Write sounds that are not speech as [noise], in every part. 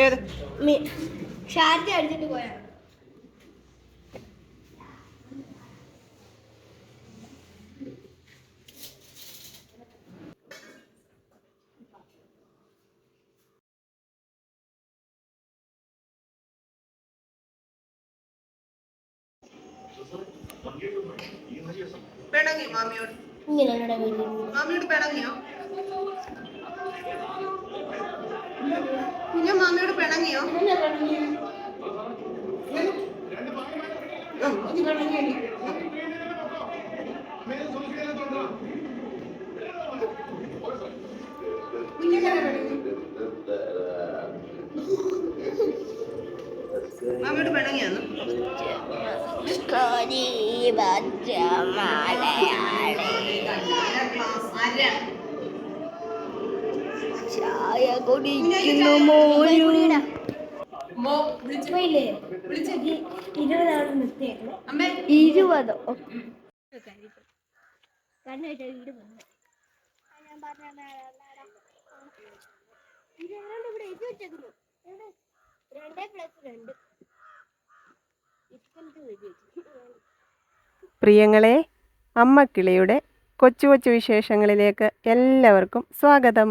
ഏത്? ഷാർജ അടിച്ചിട്ട് പോയാ. പിണങ്ങി മാമിയോട്. വീട്ടിൽ മാമിയോട് പിണങ്ങിയോ? കുഞ്ഞു മാമിയോട് പിണങ്ങിയോ? അമ്മയോട് ഇത് പിണങ്ങിയടി. കുഞ്ഞെങ്ങനെ പിണങ്ങി? ചായ കുടിക്കുന്നു ഇരുപതാണ് ഇരുപതോ? ഞാൻ പറഞ്ഞ ഇവിടെ എഴുതി വെച്ചേക്കുന്നു? എവിടെ? രണ്ടേ പ്ലസ് രണ്ട്. ഇഷ്ടം എഴുതി പ്രിയങ്ങളെ അമ്മക്കിളിയുടെ കൊച്ചു കൊച്ചു വിശേഷങ്ങളിലേക്ക് എല്ലാവർക്കും സ്വാഗതം.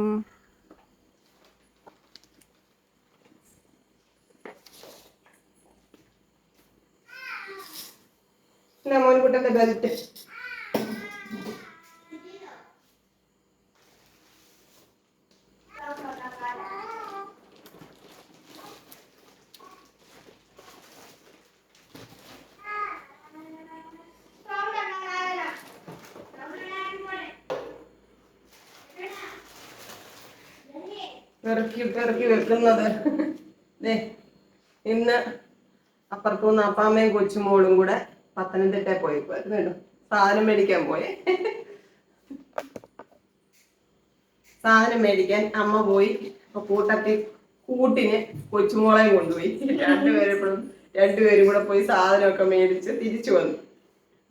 മോൻകുട്ടന്റെ ബെൽറ്റ് ഇന്ന് അപ്പുറത്തുനിന്ന് അപ്പാമ്മയും കൊച്ചുമോളും കൂടെ പത്തനംതിട്ട പോയി. സാധനം മേടിക്കാൻ പോയെ. സാധനം മേടിക്കാൻ അമ്മ പോയി. കൂട്ടത്തിൽ കൂട്ടിന് കൊച്ചുമോളെയും കൊണ്ടുപോയി. രണ്ടുപേരെപ്പോഴും രണ്ടുപേരും കൂടെ പോയി സാധനമൊക്കെ മേടിച്ച് തിരിച്ചു വന്നു.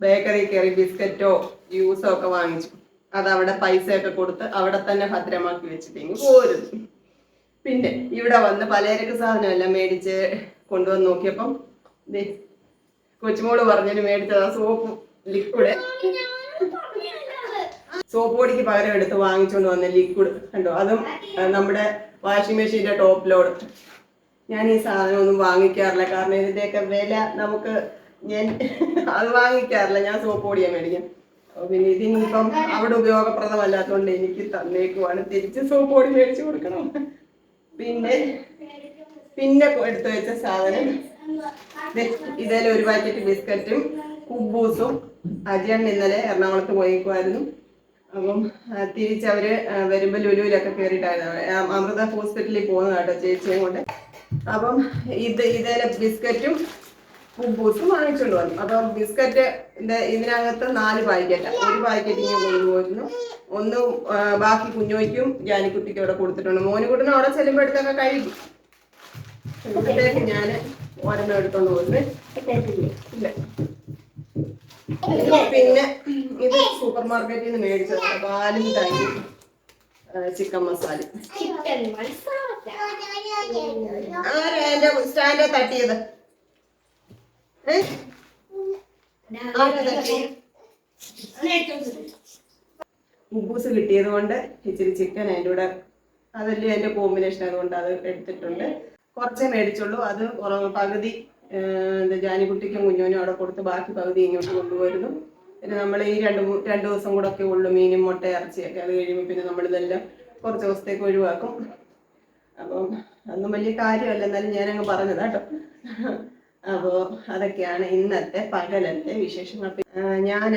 ബേക്കറി കയറി ബിസ്ക്കറ്റോ ജ്യൂസോ ഒക്കെ വാങ്ങിച്ചു. അത് അവിടെ പൈസയൊക്കെ കൊടുത്ത് അവിടെ തന്നെ ഭദ്രമാക്കി വെച്ചിട്ട് ഇങ്ങ് പോരുന്നു. പിന്നെ ഇവിടെ വന്ന് പലചരക്ക് സാധനമെല്ലാം മേടിച്ച് കൊണ്ടുവന്ന് നോക്കിയപ്പം കൊച്ചുമോൾ പറഞ്ഞതിന് മേടിച്ചതാ സോപ്പ് ലിക്വിഡ് സോപ്പ് പൊടിക്ക് പകരം എടുത്ത് വാങ്ങിച്ചുകൊണ്ട് വന്ന ലിക്വിഡ് കണ്ടോ? അതും നമ്മുടെ വാഷിംഗ് മെഷീന്റെ ടോപ്പ് ലോഡ് ഞാൻ ഈ സാധനം ഒന്നും വാങ്ങിക്കാറില്ല. കാരണം ഇതിന്റെയൊക്കെ വില നമുക്ക് ഞാൻ [laughs] അത് വാങ്ങിക്കാറില്ല. ഞാൻ സോപ്പ് പൊടിയാ മേടിക്കും പിന്നെ ഇതിനിപ്പം അവിടെ ഉപയോഗപ്രദമല്ലാത്തതുകൊണ്ട് എനിക്ക് തന്നേക്കുവാണ്. തിരിച്ച് സോപ്പ് പൊടി മേടിച്ചു കൊടുക്കണം. പിന്നെ പിന്നെ എടുത്തു വെച്ച സാധനം. ഇതിൽ ഒരു പാക്കറ്റ് ബിസ്ക്കറ്റും കുബൂസും അജിയണ്ണ ഇന്നലെ എറണാകുളത്ത് പോയേക്കുമായിരുന്നു അപ്പം തിരിച്ച് തിരിച്ചവര് വരുമ്പോൾ വരുമ്പോ ലുലുവിലൊക്കെ കയറിയിട്ടായിരുന്നു അമൃത ഹോസ്പിറ്റലിൽ പോകുന്നത് കേട്ടോ ചേച്ചിയും കൊണ്ട്. അപ്പം ഇത് ഇതിലെ ബിസ്ക്കറ്റും കുബൂസും വാങ്ങിച്ചുകൊണ്ട് വന്നു. അപ്പം ബിസ്ക്കറ്റ് ഇതിനകത്ത് നാല് പാക്കറ്റ് ഒരു പാക്കറ്റ് ഞാൻ കൊണ്ടുപോയിരുന്നു. ഒന്ന് ബാക്കി കുഞ്ഞോയ്ക്കും ജാനിക്കുട്ടിക്കും അവിടെ കൊടുത്തിട്ടുണ്ട്. മോനുകുട്ടനും അവിടെ ചെല്ലുമ്പോഴത്തേക്ക് കഴിക്കും ഞാൻ ഒരെണ്ണം എടുത്തോണ്ട് ഇല്ല. പിന്നെ ഇത് സൂപ്പർ മാർക്കറ്റിൽ നിന്ന് മേടിച്ചത് പാലും തൈ ചിക്കൻ മസാല. ആരാ തട്ടിയത്? ഉബൂസ് കിട്ടിയത് കൊണ്ട് ഇച്ചിരി ചിക്കൻ അതിന്റെ കൂടെ അതല്ലേ അതിന്റെ കോമ്പിനേഷൻ ആയതുകൊണ്ട് അത് എടുത്തിട്ടുണ്ട്. കുറച്ചേ മേടിച്ചുള്ളൂ. അത് പകുതി ജാനിക്കുട്ടിക്കും കുഞ്ഞുനും അവിടെ കൊടുത്ത് ബാക്കി പകുതി ഇങ്ങോട്ട് കൊണ്ടുപോയിരുന്നു. പിന്നെ നമ്മൾ ഈ രണ്ട് രണ്ട് ദിവസം കൂടെ ഒക്കെ ഉള്ളു മീനും മുട്ട ഇറച്ചിയൊക്കെ. അത് കഴിയുമ്പോൾ പിന്നെ നമ്മളിതെല്ലാം കുറച്ച് ദിവസത്തേക്ക് ഒഴിവാക്കും. അപ്പം അതൊന്നും വലിയ കാര്യമല്ല. എന്നാലും ഞാനങ്ങ് പറഞ്ഞതാ കേട്ടോ. അപ്പോൾ അതൊക്കെയാണ് ഇന്നത്തെ പകലത്തെ വിശേഷങ്ങൾ. ഞാൻ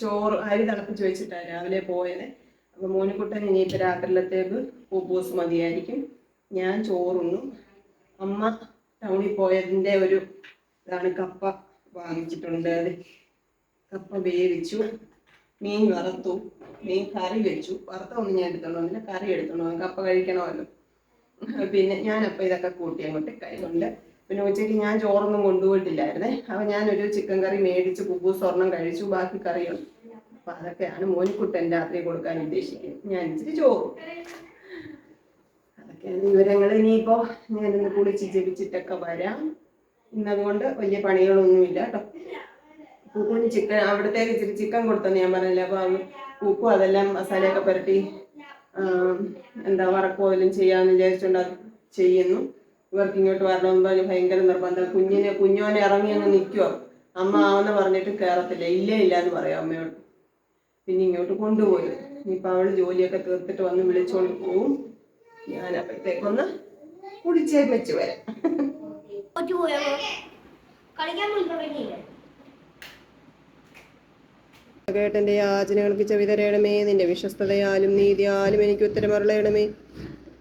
ചോറ് അരി തിളപ്പിച്ച് വെച്ചിട്ടാണ് രാവിലെ പോയത്. അപ്പോൾ മോനിക്കുട്ടൻ ഇനിയിപ്പോൾ രാത്രിയിലത്തേക്ക് പൂപ്പൂസ് മതിയായിരിക്കും. ഞാൻ ചോറുണ്ണും. അമ്മ ടൗണിൽ പോയതിന്റെ ഒരു ഇതാണ് കപ്പ വാങ്ങിച്ചിട്ടുണ്ട്. അത് കപ്പ വേവിച്ചു മീൻ വറുത്തു മീൻ കറി വെച്ചു. വറുത്തൊന്നും ഞാൻ എടുത്തോളൂ വന്നില്ല കറി എടുത്തോളൂ കപ്പ കഴിക്കണമല്ലോ. പിന്നെ ഞാനപ്പോൾ ഇതൊക്കെ കൂട്ടി അങ്ങോട്ട് കൈകൊണ്ട് പിന്നെ ഉച്ചയ്ക്ക് ഞാൻ ചോറൊന്നും കൊണ്ടുപോയിട്ടില്ലായിരുന്നേ. അപ്പം ഞാനൊരു ചിക്കൻ കറി മേടിച്ച് കുബു സ്വർണം കഴിച്ചു ബാക്കി കറിയും അപ്പം അതൊക്കെയാണ് മോനിക്കുട്ടൻ രാത്രി കൊടുക്കാൻ ഉദ്ദേശിക്കുന്നത്. ഞാൻ ഇച്ചിരി ചോറും. വിവരങ്ങൾ ഇനിയിപ്പോൾ ഞാനിന്ന് കുളിച്ച് ജപിച്ചിട്ടൊക്കെ വരാം. ഇന്നതുകൊണ്ട് വലിയ പണികളൊന്നുമില്ല കേട്ടോ. പൂക്കുവിന് ചിക്കൻ അവിടത്തേക്ക് ഇച്ചിരി ചിക്കൻ കൊടുത്തെന്ന് ഞാൻ പറഞ്ഞില്ല അപ്പോൾ പൂക്കും അതെല്ലാം മസാലയൊക്കെ പുരട്ടി എന്താ വറക്കോലും ചെയ്യാമെന്ന് വിചാരിച്ചുകൊണ്ട് അത് ചെയ്യുന്നു. ഇവർക്ക് ഇങ്ങോട്ട് വരണമെന്ന് ഭയങ്കര നിർബന്ധം. കുഞ്ഞിനെ കുഞ്ഞോനെ ഇറങ്ങി അങ്ങ് നിൽക്കുവോ അമ്മ ആവെന്ന് പറഞ്ഞിട്ട് കയറത്തില്ല ഇല്ല ഇല്ല എന്ന് പറയാം അമ്മയോട്. പിന്നെ ഇങ്ങോട്ട് കൊണ്ടുപോയി. ഇനിയിപ്പോൾ അവൾ ജോലിയൊക്കെ തീർത്തിട്ട് വന്ന് വിളിച്ചുകൊണ്ട് പോവും. ഞാൻ അപ്പോഴത്തേക്കൊന്ന് കുടിച്ചേ വെച്ച് വരാം. കേട്ടെന്റെ യാചനകൾക്ക് ചെവിതരയണമേ നിന്റെ വിശ്വസ്തതയാലും നീതിയാലും എനിക്ക് ഉത്തരമറിയണമേ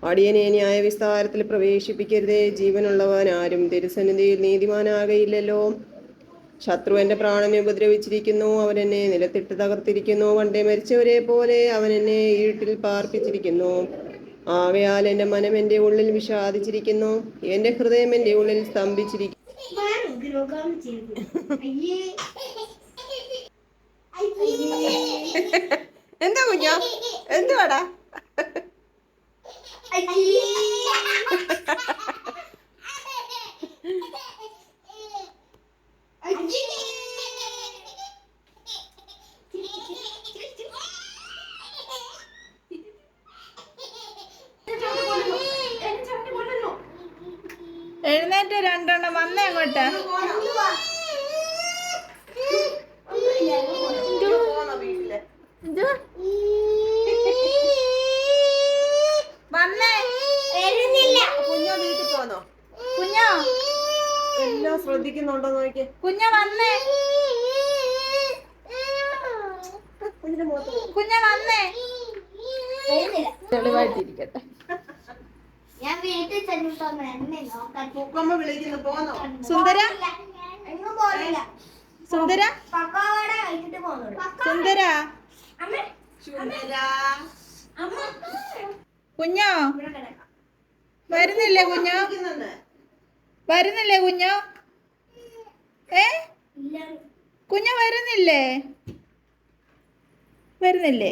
അടിയനെ ന്യായ വിസ്താരത്തിൽ പ്രവേശിപ്പിക്കരുതേ. ജീവനുള്ളവൻ ആരും തിരുസന്നിധിയിൽ നീതിമാനാകയില്ലല്ലോ. ശത്രു എന്റെ പ്രാണനെ ഉപദ്രവിച്ചിരിക്കുന്നു അവൻ എന്നെ നിലത്തിട്ട് തകർത്തിരിക്കുന്നു. പണ്ടേ മരിച്ചവരെ പോലെ അവൻ എന്നെ ഈട്ടിൽ പാർപ്പിച്ചിരിക്കുന്നു. ആകയാൽ എന്റെ മനം എന്റെ ഉള്ളിൽ വിഷാദിച്ചിരിക്കുന്നു. എന്റെ ഹൃദയം എന്റെ ഉള്ളിൽ സ്തംഭിച്ചിരിക്കുന്നു. എന്താ കുഞ്ഞോ? എന്തുവാടാ? അയ്യേ. എഴുന്നേറ്റ് രണ്ടെണ്ണം. വന്നേ അങ്ങോട്ട്. വന്നേ. കുഞ്ഞോ വീട്ടിൽ പോന്നോ? കുഞ്ഞോ? എല്ലാം ശ്രദ്ധിക്കുന്നുണ്ടോ നോക്കി. കുഞ്ഞ വന്നേ. കുഞ്ഞ വന്നേ. തെളിവായിട്ടിരിക്കട്ടെ. ഞാൻ വീട്ടിൽ ചെന്നിട്ടോ എന്നെ നോക്കാൻ പൂക്കമ്മ വിളിക്കുന്നു പോന്നോ? സുന്ദര? എങ്ങും സുന്ദര? പക്കോട കഴിച്ചിട്ട് പോകുന്നുള്ളൂ സുന്ദര? അമ്മ അമ്മ. കുഞ്ഞോ? വരുന്നില്ലേ കുഞ്ഞോ? വരുന്നില്ലേ കുഞ്ഞോ? ഏ? ഇല്ല. കുഞ്ഞ വരുന്നില്ലേ? വരുന്നില്ലേ?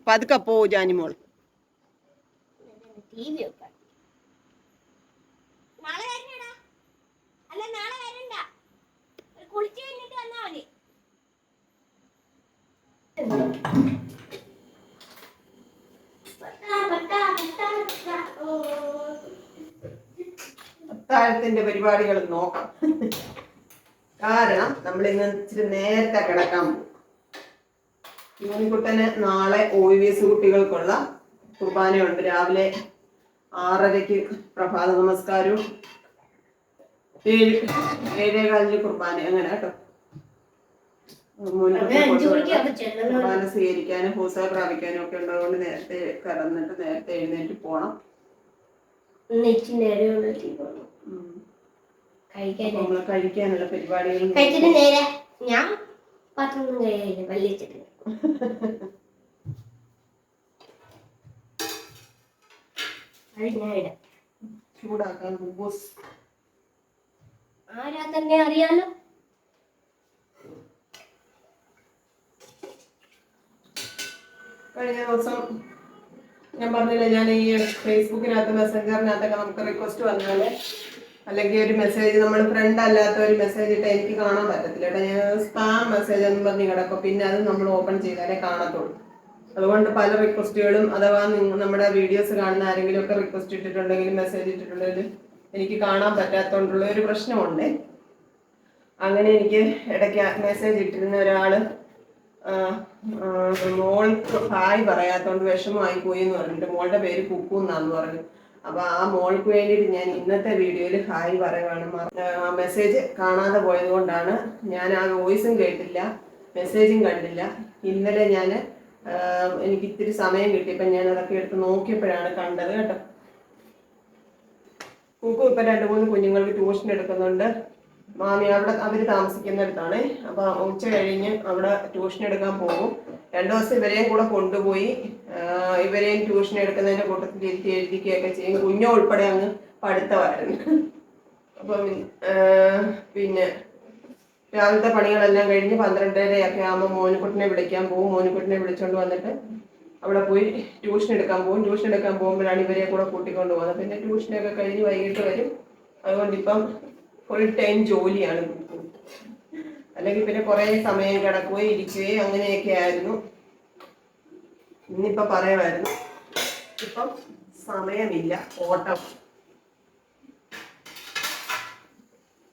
പട്ടാ, പട്ടാ. ഓ. അത്താഴത്തിന്റെ പരിപാടികൾ നോക്കാം. കാരണം നമ്മൾ ഇന്ന് ഇച്ചിരി നേരത്തെ കിടക്കാൻ പോകും. യൂണിക്കുട്ടന് നാളെ ഒ വി എസ് കുട്ടികൾക്കുള്ള കുർബാനയുണ്ട്. രാവിലെ ആറരയ്ക്ക് പ്രഭാത നമസ്കാരവും ഏഴ് ഏഴേകാലിന് കുർബാന. അങ്ങനെ കേട്ടോ. കുർബാന സ്വീകരിക്കാനും ഹൂസ പ്രാപിക്കാനും ഒക്കെ ഉള്ളതുകൊണ്ട് നേരത്തെ കടന്നിട്ട് നേരത്തെ എഴുന്നേറ്റ് പോണം. കഴിക്കാനുള്ള പരിപാടികൾ ഞാൻ പത്തൊന്നും കഴിയില്ല ചൂടാക്കാൻ കുബൂസ് ആരാ തന്നെ അറിയാലോ? കഴിഞ്ഞ ദിവസം ഞാൻ പറഞ്ഞില്ല ഞാൻ ഈ ഫേസ്ബുക്കിനകത്ത് മെസ്സഞ്ചറിനകത്തൊക്കെ നമുക്ക് റിക്വസ്റ്റ് വന്നാൽ അല്ലെങ്കിൽ ഒരു മെസ്സേജ് നമ്മൾ ഫ്രണ്ട് അല്ലാത്ത ഒരു മെസ്സേജ് ഇട്ട് എനിക്ക് കാണാൻ പറ്റത്തില്ല കേട്ടോ. ഞാൻ സ്പാം മെസ്സേജ് എന്ന് പറഞ്ഞ് കിടക്കും. പിന്നെ അത് നമ്മൾ ഓപ്പൺ ചെയ്താലേ കാണത്തുള്ളൂ. അതുകൊണ്ട് പല റിക്വസ്റ്റുകളും അഥവാ നമ്മുടെ വീഡിയോസ് കാണുന്ന ആരെങ്കിലും ഒക്കെ റിക്വസ്റ്റ് ഇട്ടിട്ടുണ്ടെങ്കിൽ മെസ്സേജ് ഇട്ടിട്ടുണ്ടെങ്കിൽ എനിക്ക് കാണാൻ പറ്റാത്തതുകൊണ്ടുള്ള ഒരു പ്രശ്നമുണ്ട്. അങ്ങനെ എനിക്ക് ഇടയ്ക്ക് മെസ്സേജ് ഇട്ടിരുന്ന ഒരാൾ മോൾ ഹായ് പറയാത്തോണ്ട് വിഷമമായി പോയി എന്ന് പറഞ്ഞിട്ട് മോളുടെ പേര് കുക്കു എന്നാന്ന് പറഞ്ഞു. അപ്പൊ ആ മോൾക്ക് വേണ്ടിയിട്ട് ഞാൻ ഇന്നത്തെ വീഡിയോയിൽ ഹായ് പറയുവാണ്. മെസ്സേജ് കാണാതെ പോയത് കൊണ്ടാണ് ഞാൻ ആ വോയിസും കേട്ടില്ല മെസ്സേജും കണ്ടില്ല. ഇന്നലെ ഞാൻ എനിക്ക് ഇത്തിരി സമയം കിട്ടിയപ്പോൾ ഞാൻ അതൊക്കെ എടുത്ത് നോക്കിയപ്പോഴാണ് കണ്ടത് കേട്ടോ. കുക്കു ഇപ്പം രണ്ട് മൂന്ന് കുഞ്ഞുങ്ങൾക്ക് ട്യൂഷൻ എടുക്കുന്നുണ്ട്. മാമി അവിടെ അവർ താമസിക്കുന്നിടത്താണ്. അപ്പം ഉച്ച കഴിഞ്ഞ് അവിടെ ട്യൂഷൻ എടുക്കാൻ പോകും. രണ്ടു ദിവസം ഇവരെയും കൂടെ കൊണ്ടുപോയി ഇവരെയും ട്യൂഷൻ എടുക്കുന്നതിന്റെ കൂട്ടത്തിൽ ഇരുത്തി എഴുതിക്കുകയൊക്കെ ചെയ്യും. കുഞ്ഞു ഉൾപ്പെടെ അങ്ങ് പഠിത്തമായിരുന്നു. അപ്പം പിന്നെ രാവിലത്തെ പണികളെല്ലാം കഴിഞ്ഞ് പന്ത്രണ്ടരയൊക്കെ ആകുമ്പോൾ മോനുകുട്ടിനെ വിളിക്കാൻ പോകും. മോനുകുട്ടിനെ വിളിച്ചുകൊണ്ട് വന്നിട്ട് അവിടെ പോയി ട്യൂഷൻ എടുക്കാൻ പോകും. ട്യൂഷൻ എടുക്കാൻ പോകുമ്പോഴാണ് ഇവരെ കൂടെ കൂട്ടിക്കൊണ്ട് പോകുന്നത്. പിന്നെ ട്യൂഷനൊക്കെ കഴിഞ്ഞ് വൈകിട്ട് വരും. അതുകൊണ്ട് ഇപ്പം ഫുൾ ടൈം ജോലിയാണ്. അല്ലെങ്കിൽ പിന്നെ കുറേ സമയം കിടക്കുകയും ഇരിക്കുകയും അങ്ങനെയൊക്കെ ആയിരുന്നു. ഇന്നിപ്പോ പറയുമായിരുന്നു ഇപ്പം സമയമില്ല. ഓട്ടം.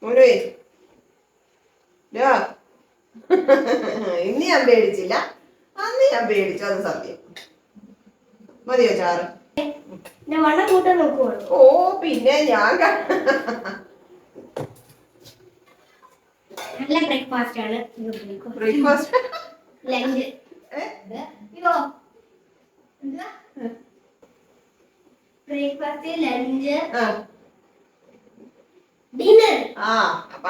മോനുവേ. ഇന്ന് ഞാൻ പേടിച്ചില്ല. അന്ന് ഞാൻ പേടിച്ചു. അത് സത്യം. മതിയോ ചാറ്? ഓ പിന്നെ ഞാൻ നല്ല ബ്രേക്ക്ഫാസ്റ്റ് ആണ് ബ്രേക്ക്ഫാസ്റ്റ് ലഞ്ച് ഇതോ? എന്താ? ബ്രേക്ക്ഫാസ്റ്റ് ലഞ്ച് ഡിന്നർ ആ അപ്പ.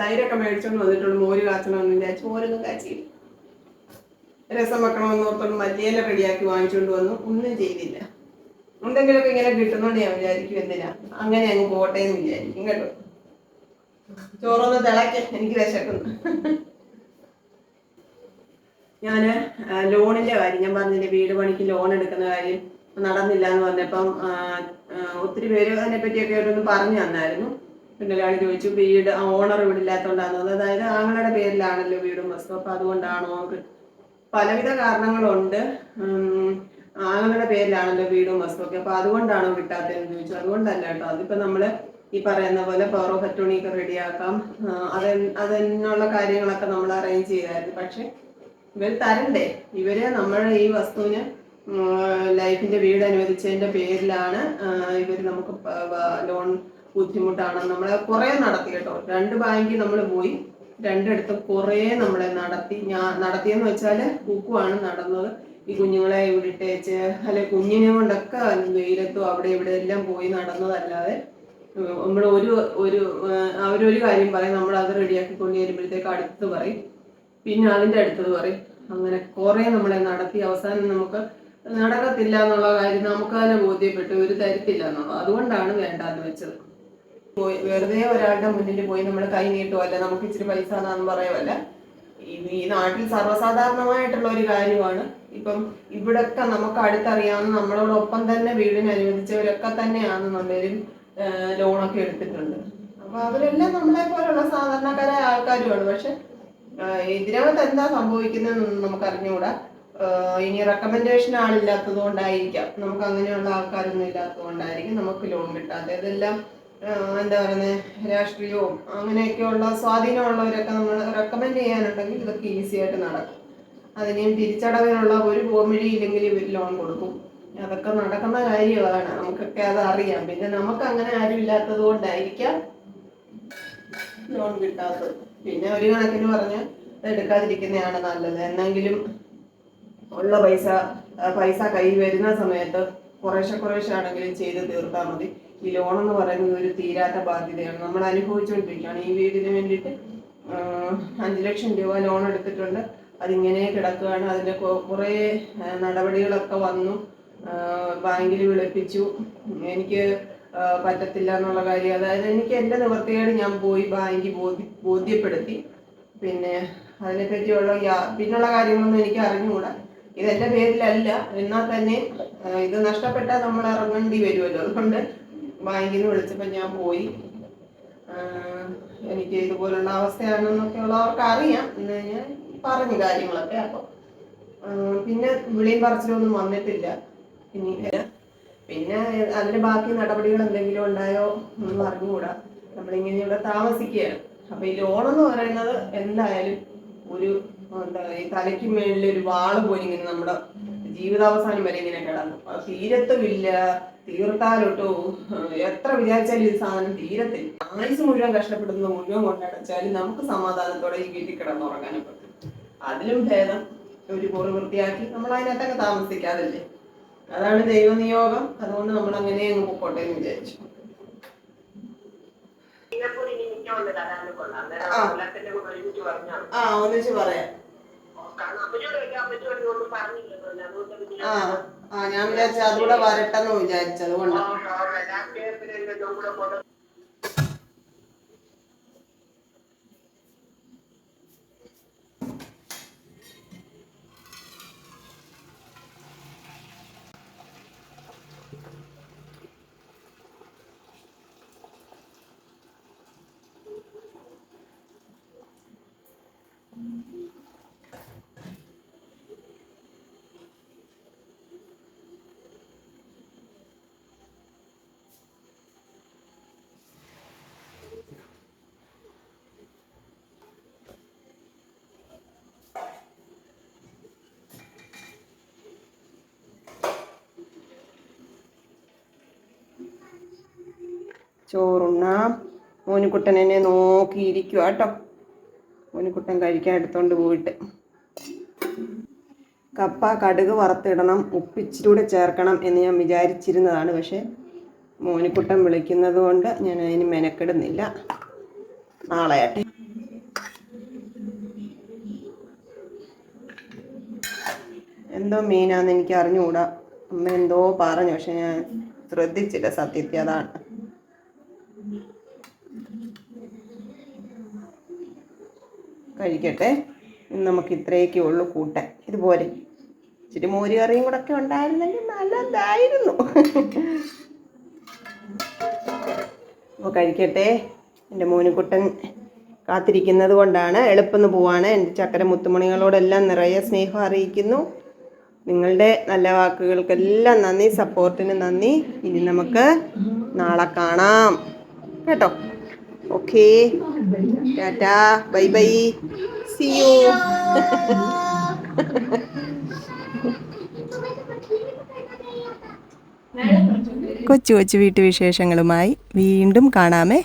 തൈരൊക്കെ മേടിച്ചോണ്ട് വന്നിട്ടുള്ളൂ മോര് കാച്ചണമെന്ന് വിചാരിച്ചു മോരൊന്നും കാച്ചിയില്ല. രസം വെക്കണമെന്ന് ഓർത്തോണ്ട് മല്ലിയില റെഡിയാക്കി വാങ്ങിച്ചുകൊണ്ട് വന്നു. ഒന്നും ചെയ്തില്ല. എന്തെങ്കിലുമൊക്കെ ഇങ്ങനെ കിട്ടുന്നുണ്ട് ഞാൻ വിചാരിക്കും എന്തിനാ? അങ്ങനെ അങ്ങ് പോട്ടെ എന്ന് വിചാരിക്കും കേട്ടോ. ചോറൊന്ന് തിളയ്ക്ക എനിക്ക് വിശക്കുന്നു. ഞാൻ ലോണിന്റെ കാര്യം ഞാൻ പറഞ്ഞില്ലേ വീട് പണിക്ക് ലോൺ എടുക്കുന്ന കാര്യം നടന്നില്ല എന്ന് പറഞ്ഞപ്പം ഒത്തിരി പേര് അതിനെ പറ്റിയൊക്കെ ഓരോന്ന് പറഞ്ഞു തന്നായിരുന്നു. പിന്നെ ഒരാൾ ചോദിച്ചു വീട് ഓണർ വീടില്ലാത്തതുകൊണ്ടാണോ അതായത് ആങ്ങളുടെ പേരിലാണല്ലോ വീടും വസ്തു അപ്പൊ അതുകൊണ്ടാണോ പലവിധ കാരണങ്ങളുണ്ട്. ആളുകളുടെ പേരിലാണല്ലോ വീടും വസ്തു ഒക്കെ അപ്പൊ അതുകൊണ്ടാണോ കിട്ടാത്തതെന്ന് ചോദിച്ചു അതുകൊണ്ടല്ല കേട്ടോ. അതിപ്പോ നമ്മൾ ഈ പറയുന്ന പോലെ പവർ ഓഫ് അറ്റോണിയൊക്കെ റെഡിയാക്കാം അത് അതിനുള്ള കാര്യങ്ങളൊക്കെ നമ്മൾ അറേഞ്ച് ചെയ്തായിരുന്നു. പക്ഷെ ഇവർ തരണ്ടേ? ഇവർ നമ്മുടെ ഈ വസ്തുവിന് ലൈഫിന്റെ വീട് അനുവദിച്ചതിന്റെ പേരിലാണ് ഇവർ നമുക്ക് ലോൺ ബുദ്ധിമുട്ടാണ് നമ്മളെ കുറെ നടത്തി കേട്ടോ. രണ്ട് ബാങ്കിൽ നമ്മൾ പോയി. രണ്ടിടത്തും കുറേ നമ്മളെ നടത്തി ഞാൻ നടത്തിയെന്ന് വെച്ചാൽ കുക്കുവാണ് നടന്നത്. ഈ കുഞ്ഞുങ്ങളെ ഇവിടെ ഇട്ടേച്ച് അല്ലെ കുഞ്ഞിനെ കൊണ്ടൊക്കെ വെയിലത്തും അവിടെ ഇവിടെ എല്ലാം പോയി നടന്നതല്ലാതെ നമ്മൾ ഒരു ഒരു അവരൊരു കാര്യം പറയും നമ്മൾ അത് റെഡിയാക്കി കൊണ്ടു വരുമ്പോഴത്തേക്ക് അടുത്ത് പറയും. പിന്നെ അതിന്റെ അടുത്തത് പറയും. അങ്ങനെ കുറേ നമ്മളെ നടത്തി അവസാനം നമുക്ക് നടക്കത്തില്ല എന്നുള്ള കാര്യം നമുക്ക് തന്നെ ബോധ്യപ്പെട്ടു. ഒരു തരത്തില്ല എന്നുള്ളത്. അതുകൊണ്ടാണ് വേണ്ടാന്ന് വെച്ചത്. പോയി വെറുതെ ഒരാളുടെ മുന്നിൽ പോയി നമ്മൾ കൈ നീട്ടുമല്ല നമുക്ക് ഇച്ചിരി പൈസ എന്നാന്ന് പറയുമല്ല ഈ- നാട്ടിൽ സർവസാധാരണമായിട്ടുള്ള ഒരു കാര്യമാണ്. ഇപ്പം ഇവിടൊക്കെ നമുക്ക് അടുത്തറിയാവുന്ന നമ്മളോടൊപ്പം തന്നെ വീടിന് അനുവദിച്ചവരൊക്കെ തന്നെയാണെന്നുള്ളവരും ലോണൊക്കെ എടുത്തിട്ടുണ്ട്. അപ്പൊ അവരെല്ലാം നമ്മളെ പോലുള്ള സാധാരണക്കാരായ ആൾക്കാരുമാണ്. പക്ഷെ ഇതിനകത്ത് എന്താ സംഭവിക്കുന്നതെന്നൊന്നും നമുക്ക് അറിഞ്ഞുകൂടാ ഇനി റെക്കമെൻഡേഷൻ ആളില്ലാത്തത് കൊണ്ടായിരിക്കാം നമുക്ക് അങ്ങനെയുള്ള ആൾക്കാരൊന്നും ഇല്ലാത്തത് കൊണ്ടായിരിക്കും നമുക്ക് ലോൺ കിട്ടാതെ ഇതെല്ലാം എന്താ പറയുന്നത് രാഷ്ട്രീയവും അങ്ങനെയൊക്കെയുള്ള സ്വാധീനമുള്ളവരൊക്കെ നമ്മൾ റെക്കമെൻഡ് ചെയ്യാനുണ്ടെങ്കിൽ ഇതൊക്കെ ഈസി ആയിട്ട് നടക്കും. അതിനെയും തിരിച്ചടവിനുള്ള ഒരു പോമിഴി ഇല്ലെങ്കിൽ ഇവർ ലോൺ കൊടുക്കും. അതൊക്കെ നടക്കുന്ന കാര്യമാണ് നമുക്കൊക്കെ അത് അറിയാം. പിന്നെ നമുക്ക് അങ്ങനെ ആരും ഇല്ലാത്തത് കൊണ്ടായിരിക്കാം ലോൺ കിട്ടാത്തത്. പിന്നെ ഒരു കണക്കിന് പറഞ്ഞ് എടുക്കാതിരിക്കുന്നതാണ് നല്ലത്. എന്നെങ്കിലും ഉള്ള പൈസ പൈസ കൈ വരുന്ന സമയത്ത് കുറേശ്ശെ കുറേശ്ശെ ആണെങ്കിലും ചെയ്ത് തീർത്താൽ മതി. ഈ ലോൺ എന്ന് പറയുന്നത് ഒരു തീരാത്ത ബാധ്യതയാണ്. നമ്മൾ അനുഭവിച്ചുകൊണ്ടിരിക്കുകയാണ്. ഈ വീടിന് വേണ്ടിയിട്ട് അഞ്ച് ലക്ഷം രൂപ ലോൺ എടുത്തിട്ടുണ്ട്. അതിങ്ങനെ കിടക്കുകയാണ്. അതിന്റെ കുറേ നടപടികളൊക്കെ വന്നു. ബാങ്കിൽ വിളിപ്പിച്ചു. എനിക്ക് പറ്റത്തില്ല എന്നുള്ള കാര്യം. അതായത് എനിക്ക് എന്റെ നിവൃത്തികേട് ഞാൻ പോയി ബാങ്കിൽ ബോധ്യ ബോധ്യപ്പെടുത്തി. പിന്നെ അതിനെപ്പറ്റിയുള്ള പിന്നുള്ള കാര്യങ്ങളൊന്നും എനിക്ക് അറിഞ്ഞുകൂടാ. ഇതെന്റെ പേരിലല്ല. എന്നാൽ തന്നെ ഇത് നഷ്ടപ്പെട്ടാൽ നമ്മൾ ഇറങ്ങേണ്ടി വരുമല്ലോ. അതുകൊണ്ട് ബാങ്കിൽ വിളിച്ചപ്പോൾ ഞാൻ പോയി. എനിക്ക് ഇതുപോലുള്ള അവസ്ഥയാണെന്നൊക്കെ ഉള്ളവർക്ക് അറിയാം. എന്ന് ഞാൻ പറഞ്ഞു കാര്യങ്ങളൊക്കെ. അപ്പോൾ പിന്നെ വിളിയും പറച്ചിലൊന്നും വന്നിട്ടില്ല. പിന്നെ പിന്നെ അതിന് ബാക്കി നടപടികൾ എന്തെങ്കിലും ഉണ്ടായോ ഒന്നും അറിഞ്ഞുകൂടാ നമ്മളിങ്ങനെ ഇവിടെ താമസിക്കുകയാണ്. അപ്പൊ ഈ ലോൺ എന്ന് പറയുന്നത് എന്തായാലും ഒരു എന്താ ഈ തലയ്ക്ക് മേളിൽ ഒരു വാൾ പോലിങ്ങനെ നമ്മുടെ ജീവിതാവസാനം വരെ ഇങ്ങനെ കിടന്നു. അത് തീരത്തുമില്ല. തീർത്താലോട്ടോ. എത്ര വിചാരിച്ചാലും ഈ സാധനം തീരത്തില്ല. ആയുസ് മുഴുവൻ കഷ്ടപ്പെടുന്നത് മുഴുവൻ കൊണ്ടടച്ചാലും നമുക്ക് സമാധാനത്തോടെ ഈ വീട്ടിൽ കിടന്നുറങ്ങാനും പറ്റും. അതിലും ഭേദം ഒരു കുറി വൃത്തിയാക്കി നമ്മൾ അതിനകത്തൊക്കെ താമസിക്കാതല്ലേ? അതാണ് ദൈവനിയോഗം. അതുകൊണ്ട് നമ്മൾ അങ്ങനെ അങ്ങ് പൊക്കോട്ടെ എന്ന് വിചാരിച്ചു. ആ. ഒന്നിച്ച് പറയാം. ആ ആ ഞാൻ വിചാരിച്ചു അതുകൂടെ വരട്ടെന്ന് വിചാരിച്ചു അതുകൊണ്ട് ചോറുണ്ണാം. മോനിക്കുട്ടൻ എന്നെ നോക്കിയിരിക്കുക കേട്ടോ മോനിക്കുട്ടൻ കഴിക്കാൻ എടുത്തോണ്ട് പോയിട്ട്. കപ്പ കടുക് വറുത്തിടണം ഉപ്പിച്ചിലൂടെ ചേർക്കണം എന്ന് ഞാൻ വിചാരിച്ചിരുന്നതാണ്. പക്ഷേ മോനിക്കുട്ടൻ വിളിക്കുന്നത് കൊണ്ട് ഞാൻ അതിന് മെനക്കെടുന്നില്ല. നാളെ എന്തോ മീനാന്ന് എനിക്ക് അറിഞ്ഞുകൂടാ അമ്മ എന്തോ പറഞ്ഞു. പക്ഷെ ഞാൻ ശ്രദ്ധിച്ചില്ല സത്യത്തെ അതാണ്. കഴിക്കട്ടെ. നമുക്ക് ഇത്രയൊക്കെ ഉള്ളൂ കൂട്ടാൻ. ഇതുപോലെ ഇച്ചിരി മോര് കറിയും കൂടെ ഒക്കെ ഉണ്ടായിരുന്നെങ്കിൽ നല്ലതായിരുന്നു. അപ്പോൾ കഴിക്കട്ടെ. എന്റെ മോനുകുട്ടൻ കാത്തിരിക്കുന്നത് കൊണ്ടാണ് എളുപ്പം പോവാണ്. എന്റെ ചക്കര മുത്തുമണികളോടെല്ലാം നിറയെ സ്നേഹം അറിയിക്കുന്നു. നിങ്ങളുടെ നല്ല വാക്കുകൾക്കെല്ലാം നന്ദി സപ്പോർട്ടിന് നന്ദി. ഇനി നമുക്ക് നാളെ കാണാം. കേട്ടോ? Okay dadah bye bye See you. കൊച്ചു കൊച്ചു വീട്ടുവിശേഷങ്ങളുമായി വീണ്ടും കാണാമേ.